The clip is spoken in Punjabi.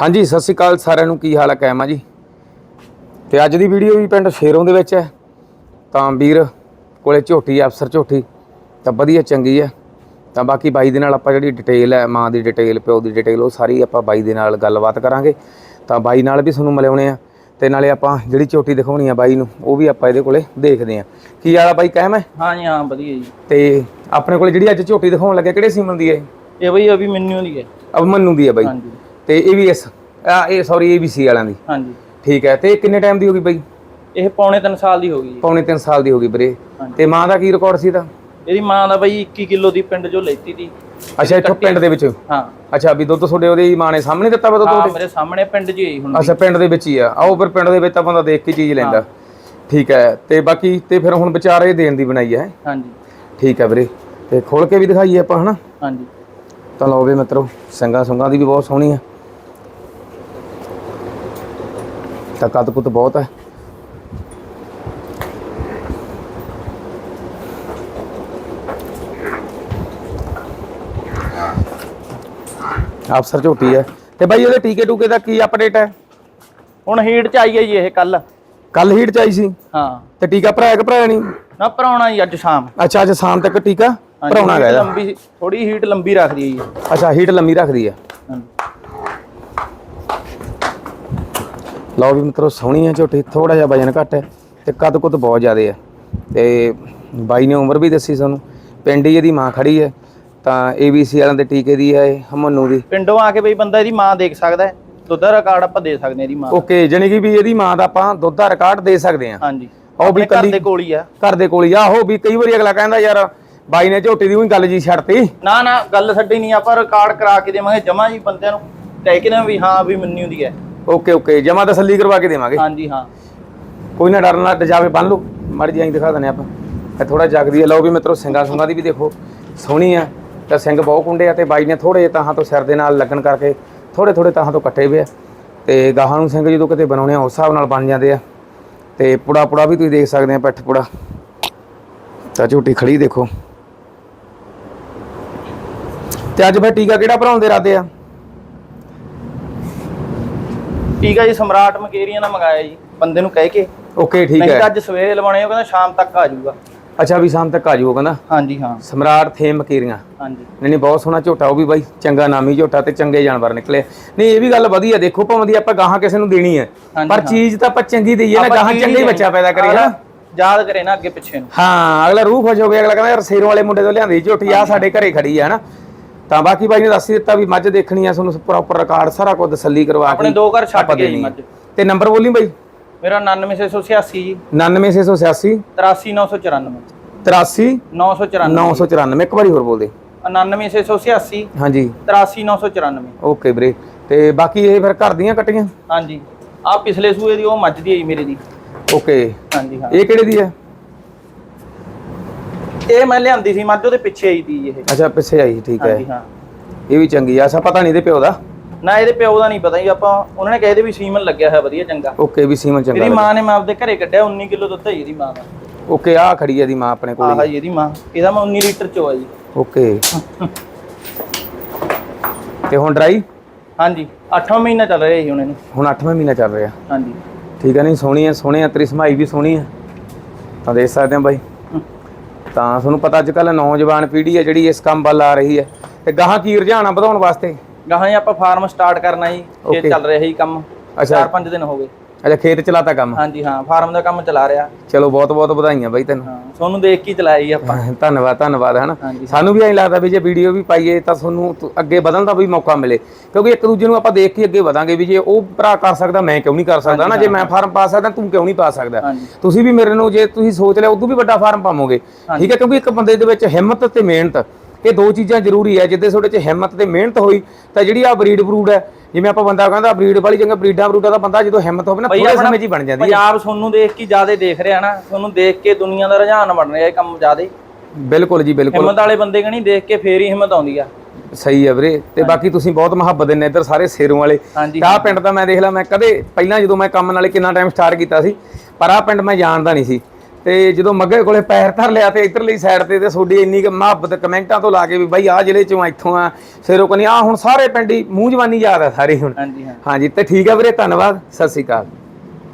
ਹਾਂਜੀ ਸਤਿ ਸ਼੍ਰੀ ਅਕਾਲ ਸਾਰਿਆਂ ਨੂੰ। ਕੀ ਹਾਲ ਹੈ ਕੈਮਾ ਜੀ। ਤੇ ਅੱਜ ਦੀ ਵੀਡੀਓ ਵੀ ਪਿੰਡ ਸ਼ੇਰੋਂ ਦੇ ਵਿੱਚ ਹੈ। ਤਾਂ ਵੀਰ ਕੋਲੇ ਝੋਟੀ ਅਫਸਰ ਝੋਟੀ। ਤਾਂ ਵਧੀਆ ਚੰਗੀ ਹੈ ਤਾਂ ਬਾਕੀ ਬਾਈ ਦੇ ਨਾਲ ਆਪਾਂ ਜਿਹੜੀ ਡਿਟੇਲ ਹੈ ਮਾਂ ਦੀ ਡਿਟੇਲ ਪਿਓ ਦੀ ਡਿਟੇਲ ਉਹ ਸਾਰੀ ਆਪਾਂ ਬਾਈ ਦੇ ਨਾਲ ਗੱਲਬਾਤ ਕਰਾਂਗੇ। ਤਾਂ ਬਾਈ ਨਾਲ ਵੀ ਤੁਹਾਨੂੰ ਮਿਲਾਉਣੇ ਆ। ਤੇ ਨਾਲੇ ਆਪਾਂ ਜਿਹੜੀ ਝੋਟੀ ਦਿਖਾਉਣੀ ਆ ਬਾਈ ਨੂੰ ਉਹ ਵੀ ਆਪਾਂ ਇਹਦੇ ਕੋਲੇ ਦੇਖਦੇ ਆ। ਕੀ ਵਾਲਾ ਬਾਈ? ਕਹਿਮ ਹੈ? ਹਾਂ ਜੀ ਹਾਂ ਵਧੀਆ ਜੀ। ਤੇ ਆਪਣੇ ਕੋਲੇ ਜਿਹੜੀ ਅੱਜ ਝੋਟੀ ਦਿਖਾਉਣ ਲੱਗੇ ਕਿਹੜੇ ਸੀਮਨ ਦੀ ਹੈ ਇਹ? ਇਹ ਬਈ ਅਭੀ ਮੈਨੂੰ ਦੀ ਹੈ। ਅਬ ਮੰਨੂ ਦੀ ਹੈ ਬਾਈ। ਹਾਂਜੀ। ਤੇ ਏਵੀਐਸ ਆ ਇਹ ਸੌਰੀ ਏਬੀਸੀ ਵਾਲਿਆਂ ਦੀ। ਹਾਂਜੀ। ਠੀਕ ਹੈ ਤੇ ਇਹ ਕਿੰਨੇ ਟਾਈਮ ਦੀ ਹੋ ਗਈ ਬਾਈ? ਇਹ ਪੌਣੇ 3 ਸਾਲ ਦੀ ਹੋ ਗਈ। ਪੌਣੇ 3 ਸਾਲ ਦੀ ਹੋ ਗਈ ਵੀਰੇ। ਤੇ ਮਾਂ ਦਾ ਕੀ ਰਿਕਾਰਡ ਸੀ ਤਾਂ ਇਹਦੀ ਮਾਂ ਦਾ ਬਈ 21 ਕਿਲੋ ਦੀ ਪਿੰਡ ਜੋ ਲੈਤੀ ਤੀ। ਅੱਛਾ ਇੱਥੋਂ ਪਿੰਡ ਦੇ ਵਿੱਚ? ਹਾਂ। ਅੱਛਾ ਵੀ ਦੁੱਧ ਤੁਹਾਡੇ ਉਹਦੀ ਮਾਂ ਨੇ ਸਾਹਮਣੇ ਦਿੱਤਾ ਵਾ ਦੁੱਧ ਹਾਂ ਮੇਰੇ ਸਾਹਮਣੇ ਪਿੰਡ 'ਚ ਹੀ ਹੁਣ ਅੱਛਾ ਪਿੰਡ ਦੇ ਵਿੱਚ ਹੀ ਆ। ਆਓ ਫਿਰ ਪਿੰਡ ਦੇ ਵਿੱਚ ਤਾਂ ਬੰਦਾ ਦੇਖ ਕੇ ਚੀਜ਼ ਲੈਂਦਾ। ਠੀਕ ਹੈ ਤੇ ਬਾਕੀ ਤੇ ਫਿਰ ਹੁਣ ਵਿਚਾਰੇ ਦੇਣ ਦੀ ਬਣਾਈ ਹੈ। ਹਾਂਜੀ। ਠੀਕ ਹੈ ਵੀਰੇ। ਤੇ ਖੋਲ ਕੇ ਵੀ ਦਿਖਾਈਏ ਆਪਾਂ ਹਨਾ? ਹਾਂਜੀ। ਤਾਂ ਲਓ ਵੀ ਮਿੱਤਰੋ ਸੰਗਾ ਸੁੰਗਾ ਦੀ ਵੀ ਬਹੁਤ ਸੋਹਣੀ ਆ। ਤਾਂ ਕੱਦ ਕੁੱਦ ਬਹੁਤ ਹੈ। ਅਫਸਰ ਝੋਟੀ ਹੈ। ਤੇ ਬਾਈ ਉਹਦੇ ਟੀਕੇ ਟੂਕੇ ਦਾ ਕੀ ਅਪਡੇਟ ਹੈ? ਹੁਣ ਹੀਟ 'ਚ ਆਈ ਹੈ ਜੀ ਇਹ ਕੱਲ। ਕੱਲ ਹੀਟ ਚਾਈ ਸੀ? ਹਾਂ। ਤੇ ਟੀਕਾ ਭਰਾਇਆ ਕਿ ਭਰਾਇਆ ਨਹੀਂ? ਨਾ ਭਰਾਉਣਾ ਜੀ ਅੱਜ ਸ਼ਾਮ। ਅੱਛਾ ਅੱਜ ਸ਼ਾਮ ਤੱਕ ਟੀਕਾ ਭਰਾਉਣਾ ਹੈਗਾ। ਲੰਬੀ ਥੋੜੀ ਹੀਟ ਲੰਬੀ ਰੱਖਦੀ ਹੈ ਜੀ। ਅੱਛਾ ਹੀਟ ਲੰਮੀ ਰੱਖਦੀ ਆ ਹਾਂਜੀ। ਲਓ ਵੀ ਮਿੱਤਰੋ ਸੋਹਣੀ ਆ ਝੋਟੀ ਥੋੜਾ ਜਿਹਾ ਵਜਨ ਘੱਟ ਹੈ ਤੇ ਕੱਦ ਕੁੱਦ ਬਹੁਤ ਜ਼ਿਆਦੇ ਆ ਤੇ ਬਾਈ ਨੇ ਉਮਰ ਵੀ ਦੱਸੀ ਸਾਨੂੰ ਪਿੰਡ ਹੀ ਇਹਦੀ ਮਾਂ ਖੜੀ ਹੈ ਤਾਂ ABC ਵਾਲਿਆਂ ਦੇ ਟੀਕੇ ਦੀ ਹੈ ਇਹ ਹਮਨੂ ਦੀ। ਪਿੰਡੋਂ ਆ ਕੇ ਬਈ ਬੰਦਾ ਇਹਦੀ ਮਾਂ ਦੇਖ ਸਕਦਾ ਹੈ ਦੁੱਧ ਦਾ ਰਿਕਾਰਡ ਆਪਾਂ ਦੇ ਸਕਦੇ ਹਾਂ ਇਹਦੀ ਮਾਂ ਦਾ। ਓਕੇ ਜਾਣੀ ਕਿ ਵੀ ਇਹਦੀ ਮਾਂ ਦਾ ਆਪਾਂ ਦੁੱਧ ਦਾ ਰਿਕਾਰਡ ਦੇ ਸਕਦੇ ਆ ਹਾਂਜੀ। ਉਹ ਵੀ ਆਪਣੇ ਘਰ ਕੱਲੀ- ਦੇ ਕੋਲ ਹੀ ਆ। ਘਰ ਦੇ ਕੋਲ ਹੀ ਆ। ਉਹ ਵੀ ਕਈ ਵਾਰੀ ਅਗਲਾ ਕਹਿੰਦਾ ਯਾਰ ਬਾਈ ਨੇ ਝੋਟੀ ਦੀ ਉਹੀ ਗੱਲ ਜੀ ਛੱਡਤੀ। ਨਾ ਨਾ ਗੱਲ ਛੱਡੀ ਨਹੀਂ ਆਪਾਂ ਰਿਕਾਰਡ ਕਰਾ ਕੇ ਦੇਵਾਂਗੇ ਜਮਾ ਜੀ ਬੰਦਿਆਂ ਨੂੰ। ਕਹਿ ਕੇ ਨਾ ਵੀ ਹਾਂ ਵੀ ਮੰਨੀ ਹੁੰਦੀ ਹੈ। Okay okay. ਜਮਾ ਤਸੱਲੀ ਕਰਵਾ ਕੇ ਦੇਵਾਂਗੇ। ਹਾਂਜੀ ਹਾਂ। ਕੋਈ ਨਾ ਡਰਨਾ ਡਜਾਵੇ ਬੰਨ ਲਓ। ਮੜ ਜਾਈ ਦਿਖਾ ਦਨੇ ਆਪਾਂ। ਇਹ ਥੋੜਾ ਜਗਦੀ ਲਓ ਵੀ ਮਿੱਤਰੋ ਸਿੰਘਾ ਸੁੰਗਾ ਦੀ ਵੀ ਦੇਖੋ। ਸੋਹਣੀ ਆ। ਤੇ ਸਿੰਘ ਬਹੁਤ ਕੁੰਡੇ ਆ ਤੇ ਬਾਈ ਨੇ ਥੋੜੇ ਤਾਹਾਂ ਤੋਂ ਸਿਰ ਦੇ ਨਾਲ ਲੱਗਣ ਕਰਕੇ ਥੋੜੇ ਥੋੜੇ ਤਾਹਾਂ ਤੋਂ ਕੱਟੇ ਹੋਏ ਆ। ਤੇ ਗਾਹਾਂ ਨੂੰ ਸਿੰਘ ਜਦੋਂ ਕਿਤੇ ਬਣਾਉਣੇ ਆ ਉਸ ਹਿਸਾਬ ਨਾਲ ਬਣ ਜਾਂਦੇ ਆ। ਤੇ ਪੁੜਾ ਪੁੜਾ ਵੀ ਤੁਸੀਂ ਦੇਖ ਸਕਦੇ ਆ ਪਿੱਠ ਪੁੜਾ। ਤਾਂ ਝੂਟੀ ਖੜੀ ਦੇਖੋ। ਤੇ ਅੱਜ ਫਿਰ ਟੀਕਾ ਕਿਹੜਾ ਭਰਾਉਣ ਦੇ ਇਰਾਦੇ ਆ? ਠੀਕ ਹੈ ਜੀ ਸਮਰਾਟ ਮਕੇਰੀਆਂ ਨਾਲ ਮੰਗਾਇਆ ਜੀ ਬੰਦੇ ਨੂੰ ਕਹਿ ਕੇ। ਓਕੇ ਠੀਕ ਨਹੀਂ ਤਾਂ ਹੈ ਅੱਜ ਸਵੇਰੇ ਲਵਾਉਣੇ ਉਹ ਕਹਿੰਦਾ ਸ਼ਾਮ ਤੱਕ ਆ ਜਾਊਗਾ। ਅੱਛਾ ਵੀ ਸ਼ਾਮ ਤੱਕ ਆ ਜਾਊਗਾ ਕਹਿੰਦਾ? ਹਾਂਜੀ ਹਾਂ। ਸਮਰਾਟ ਥੇਮ ਮਕੀਰੀਆਂ। ਹਾਂਜੀ। ਨਹੀਂ ਨਹੀਂ ਬਹੁਤ ਸੋਹਣਾ ਝੋਟਾ ਉਹ ਵੀ ਬਾਈ ਚੰਗਾ ਨਾਮੀ ਝੋਟਾ ਤੇ ਚੰਗੇ ਜਾਨਵਰ ਨਿਕਲੇ। ਨਹੀਂ ਇਹ ਵੀ ਗੱਲ ਵਧੀਆ ਦੇਖੋ ਭਾਵੇਂ ਦੀ ਆਪਾਂ ਗਾਹਾਂ ਕਿਸੇ ਨੂੰ ਦੇਣੀ ਹੈ ਹਾਂਜੀ, ਪਰ ਹਾਂ। ਚੀਜ਼ ਤਾਂ ਆਪਾਂ ਚੰਗੀ ਦਈਏ ਨਾ ਆਪਾਂ ਗਾਹਾਂ ਚੀਜ਼ ਚੰਗਾ ਹੀ ਬੱਚਾ ਪੈਦਾ ਕਰੀਏ ਨਾ। ਯਾਦ ਕਰੇ ਨਾ ਅੱਗੇ ਪਿੱਛੇ ਨੂੰ। ਹਾਂ ਅਗਲਾ ਰੂਹ ਖੁਸ਼ ਹੋ ਗਿਆ ਅਗਲਾ ਕਹਿੰਦਾ ਯਾਰ ਸੇਰੋਂ ਵਾਲੇ ਮੁੰਡੇ ਤੋਂ ਲਿਆਂਦੀ ਝੋਟੀ ਆ ਸਾਡੇ ਘਰੇ ਖੜੀ ਆ ਹਨਾ। ਤਾਂ ਬਾਕੀ ਬਾਈ ਨੇ ਦੱਸ ਹੀ ਦਿੱਤਾ ਵੀ ਮੱਝ ਦੇਖਣੀ ਆ ਤੁਹਾਨੂੰ ਪ੍ਰੋਪਰ ਰਿਕਾਰਡ ਸਾਰਾ ਕੁਝ ਤਸੱਲੀ ਕਰਵਾ ਕੇ ਆਪਣੇ ਦੋ ਘਰ ਛੱਡ ਕੇ ਜੀ। ਮੱਝ। ਤੇ ਨੰਬਰ ਬੋਲੀ ਬਾਈ? ਮੇਰਾ 99686 ਜੀ। 99686 83994 83 994 994 ਇੱਕ ਵਾਰੀ ਹੋਰ ਬੋਲ ਦੇ 99686 ਹਾਂਜੀ। 83994 ਓਕੇ ਵੀਰੇ। ਤੇ ਬਾਕੀ ਇਹ ਫਿਰ ਘਰ ਦੀਆਂ ਕੱਟੀਆਂ? ਹਾਂਜੀ। ਆ ਪਿਛਲੇ ਸੂਏ ਦੀ ਉਹ ਮੱਝ ਦੀ ਹੈ ਜੀ ਮੇਰੇ ਦੀ। ਓਕੇ। ਹਾਂਜੀ ਹਾਂ। ਇਹ ਕਿਹੜੇ ਦੀ ਹੈ? ਇਹ ਮੈਂ ਲਿਆਂਦੀ ਸੀ ਮੱਝ ਉਹਦੇ ਪਿੱਛੇ ਆਈ ਤੀ ਇਹ। ਅੱਛਾ ਪਿੱਛੇ ਆਈ ਠੀਕ ਹੈ। ਹਾਂਜੀ ਹਾਂ। ਇਹ ਵੀ ਚੰਗੀ ਆ ਅੱਛਾ ਪਤਾ ਨਹੀਂ ਦੇ ਪਿਓ ਦਾ। ਨਾ ਇਹਦੇ ਪਿਓ ਦਾ ਨਹੀਂ ਪਤਾ ਜੀ ਆਪਾਂ ਉਹਨਾਂ ਨੇ ਕਹੇ ਦੇ ਵੀ ਸੀਮਨ ਲੱਗਿਆ ਹੋਇਆ ਵਧੀਆ ਚੰਗਾ। ਓਕੇ ਵੀ ਸੀਮਨ ਚੰਗਾ ਇਹਦੀ ਮਾਂ ਨੇ ਮੈਂ ਆਪਦੇ ਘਰੇ ਕੱਢਿਆ 19 ਕਿਲੋ ਦੁੱਧ ਹੈ ਇਹਦੀ ਮਾਂ ਦਾ। ਓਕੇ ਆ ਖੜੀ ਆ ਦੀ ਮਾਂ ਆਪਣੇ ਕੋਲ ਆਹ ਜੀ ਇਹਦੀ ਮਾਂ। ਇਹਦਾ ਮੈਂ 19 ਲੀਟਰ ਚੋਆ ਜੀ। ਓਕੇ। ਤੇ ਹੁਣ ਡਰਾਈ? ਹਾਂਜੀ 8ਵਾਂ ਮਹੀਨਾ ਚੱਲ ਰਿਹਾ ਜੀ ਹੁਣ ਇਹਨੂੰ। ਹੁਣ 8ਵਾਂ ਮਹੀਨਾ ਚੱਲ ਰਿਹਾ। ਹਾਂਜੀ। ਠੀਕ ਹੈ ਨਹੀਂ ਸੋਹਣੀ ਆ ਸੋਹਣੇ ਆ ਤੇਰੀ ਸਮਾਈ ਵੀ ਸੋਹਣੀ ਆ ਤਾਂ ਦੇਖ ਸਕਦੇ ਆ ਬਾਈ। ਤਾਂ ਤੁਹਾਨੂੰ ਪਤਾ ਅੱਜ ਕੱਲ ਨੌਜਵਾਨ ਪੀੜ੍ਹੀ ਆ ਜਿਹੜੀ ਇਸ ਕੰਮ ਵੱਲ ਆ ਰਹੀ ਹੈ ਤੇ ਗਾਹਾਂ ਕੀ ਰੁਝਾਨ ਵਧਾਉਣ ਵਾਸਤੇ? ਗਾਹਾਂ ਜੀ ਆਪਾਂ ਫਾਰਮ ਸਟਾਰਟ ਕਰਨਾ ਜੀ ਇਹ Okay. ਚੱਲ ਰਿਹਾ ਜੀ ਕੰਮ। ਅੱਛਾ। 4-5 ਦਿਨ ਹੋ ਗਏ। ਅੱਛਾ ਖੇਤ ਚਲਾਤਾ ਕੰਮ? ਹਾਂਜੀ ਹਾਂ ਫਾਰਮ ਦਾ ਕੰਮ ਚਲਾ ਰਿਹਾ। ਚਲੋ ਬਹੁਤ ਬਹੁਤ ਵਧਾਈਆਂ ਬਾਈ ਤੈਨੂੰ। ਤੁਹਾਨੂੰ ਦੇਖ ਕੇ ਚਲਾਇਆ ਜੀ ਆਪਾਂ। ਧੰਨਵਾਦ ਧੰਨਵਾਦ ਹਨਾ। ਸਾਨੂੰ ਵੀ ਐਂ ਲੱਗਦਾ ਵੀ ਜੇ ਵੀਡੀਓ ਵੀ ਪਾਈਏ ਤਾਂ ਤੁਹਾਨੂੰ ਅੱਗੇ ਵਧਣ ਦਾ ਵੀ ਮੌਕਾ ਮਿਲੇ। ਕਿਉਂਕਿ ਇੱਕ ਦੂਜੇ ਨੂੰ ਆਪਾਂ ਦੇਖ ਕੇ ਅੱਗੇ ਵਧਾਂਗੇ ਵੀ ਜੇ ਉਹ ਭਰਾ ਕਰ ਸਕਦਾ ਮੈਂ ਕਿਉਂ ਨਹੀਂ ਕਰ ਸਕਦਾ ਨਾ ਜੇ ਮੈਂ ਫਾਰਮ ਪਾ ਸਕਦਾ ਤੂੰ ਕਿਉਂ ਨਹੀਂ ਪਾ ਸਕਦਾ? ਤੁਸੀਂ ਵੀ ਮੇਰੇ ਨੂੰ ਜੇ ਤੁਸੀਂ ਸੋਚ ਲਿਆ ਉਦੋਂ ਵੀ ਵੱਡਾ ਫਾਰਮ ਪਾਵੋਗੇ। ਠੀਕ ਹੈ ਕਿਉਂਕਿ ਇੱਕ ਬੰਦੇ ਦੇ ਵਿੱਚ ਹਿੰਮਤ ਤੇ ਮਿਹਨਤ। ਇਹ ਦੋ ਚੀਜ਼ਾਂ ਜ਼ਰੂਰੀ ਹੈ ਜਿੱਦੇ ਤੁਹਾਡੇ 'ਚ ਹਿੰਮਤ ਤੇ ਮਿਹਨਤ ਹੋਈ ਤਾਂ ਜਿਹੜੀ ਆ ਬਰੀਡ ਬਰੂਡ ਹੈ ਜਿਵੇਂ ਆਪਾਂ ਬੰਦਾ ਕਹਿੰਦਾ ਬਰੀਡ ਵਾਲੀ ਚੰਗਾ ਬਰੀਡਾਂ ਬਰੂਡਾਂ ਦਾ ਬੰਦਾ ਜਦੋਂ ਹਿੰਮਤ ਹੋਵੇ ਨਾ ਥੋੜੇ ਸਮੇਂ 'ਚ ਹੀ ਬਣ ਜਾਂਦੀ ਹੈ। ਪੰਜਾਬ ਤੁਹਾਨੂੰ ਦੇਖ ਕੇ ਜ਼ਿਆਦਾ ਦੇਖ ਰਿਹਾ ਨਾ ਤੁਹਾਨੂੰ ਦੇਖ ਕੇ ਦੁਨੀਆ ਦਾ ਰੁਝਾਨ ਬਣ ਰਿਹਾ ਇਹ ਕੰਮ ਜਿਆਦੇ। ਬਿਲਕੁਲ ਜੀ ਬਿਲਕੁਲ। ਹਿੰਮਤ ਵਾਲੇ ਬੰਦੇ ਕਣੀ ਦੇਖ ਕੇ ਫੇਰ ਹੀ ਹਿੰਮਤ ਆਉਂਦੀ ਆ। ਸਹੀ ਹੈ ਵੀਰੇ ਤੇ ਬਾਕੀ ਤੁਸੀਂ ਬਹੁਤ ਮੁਹੱਬਤ ਦਿੰਦੇ ਇੱਧਰ ਸਾਰੇ ਸੇਰੋਂ ਵਾਲੇ। ਆਹ ਪਿੰਡ ਤਾਂ ਮੈਂ ਦੇਖ ਲਾ ਮੈਂ ਕਦੇ ਪਹਿਲਾਂ ਜਦੋਂ ਮੈਂ ਕੰਮ ਨਾਲੇ ਕਿੰਨਾ ਟਾਈਮ ਸਟਾਰਟ ਕੀਤਾ ਸੀ ਪਰ ਆਹ ਪਿੰਡ ਮੈਂ ਜਾਣਦਾ ਨਹੀਂ ਸੀ। ਤੇ ਜਦੋਂ ਮੱਗੇ ਕੋਲੇ ਪੈਰ ਧਰ ਲਿਆ ਤੇ ਇਧਰਲੀ ਸਾਈਡ ਤੇ ਤੇ ਤੁਹਾਡੀ ਇੰਨੀ ਕੁ ਮੁਹੱਬਤ ਕਮੈਂਟਾਂ ਤੋਂ ਲਾ ਕੇ ਵੀ ਬਾਈ ਆ ਜ਼ਿਲ੍ਹੇ ਚੋਂ ਇੱਥੋਂ ਆ ਸਿਰੋਂ ਕਨੀ ਆ ਹੁਣ ਸਾਰੇ ਪਿੰਡ ਹੀ ਮੂੰਹ ਜਵਾਨੀ ਯਾਦ ਆ ਸਾਰੇ ਹੁਣ। ਹਾਂਜੀ। ਹਾਂਜੀ ਤੇ ਠੀਕ ਆ ਵੀਰੇ ਧੰਨਵਾਦ ਸਤਿ ਸ਼੍ਰੀ ਅਕਾਲ।